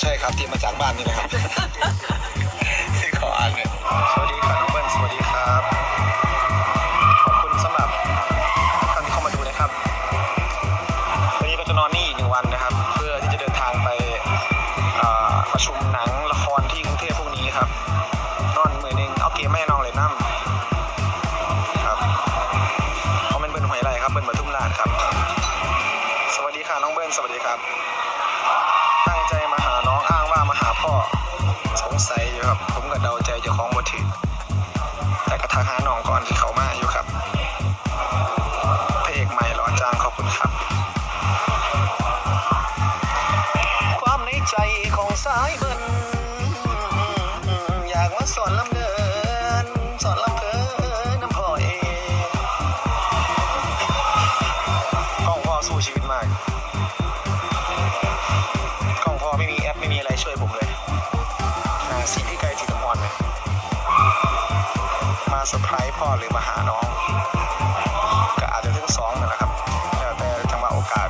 ใช่ครับที่มาจากบ้านนี่แหละครับที่ขออ่านเลยสวัสดีครับน้องเบิ้ลสวัสดีครับ ขอบคุณสำหรับท่านที่เข้ามาดูนะครับวันนี้ก็จะนอนนี่อีกหนึ่งวันนะครับ เพื่อที่จะเดินทางไปเอ่อประชุมหนังละครที่กรุงเทพพรุ่งนี้ครับ นอนมือหนึงเอาเกมไม่ให้น้องเลยน้ำครับเขาเป็นเบิ้ลหอยไรครับเบิ้ลปทุมราชครับ สวัสดีค่ะน้องเบิ้ลสวัสดีครับ ตั้งใจมา มาหาพ่อ สงสัยอยู่ครับ ผมก็เดาใจเจ้าของบ่ถือแต่ก็ทักหาน้องก่อนที่เขามาอยู่ครับพระเอกใหม่หล่อจางขอบคุณครับ ความในใจของสายเบิ้ลอยากมาสอนลำเดินสอนลำเพลินน้ำพ่อเองกล้องพ่อสู้ชีวิตมาก เซอร์ไพรส์พ่อหรือมาหาน้อง ก็อาจจะทั้งสองนั่นแหละครับแล้วแต่จังหวะโอกาส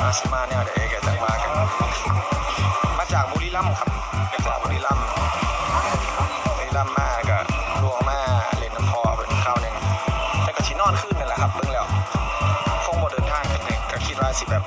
มาสิมาเนี่ยเดี๋ยวเอกจะมากันมาจากบุรีรัมย์ครับมาจากบุรีรัมย์บุรีรัมย์มาก็ลวงมาเล่นน้ำพอเป็นข้าวหนึ่งแต่ก็ชินอนขึ้นนั่นแหละครับเบิ่งแล้วคงบ่เดินทางกันเลยก็คิดว่าสิแบบ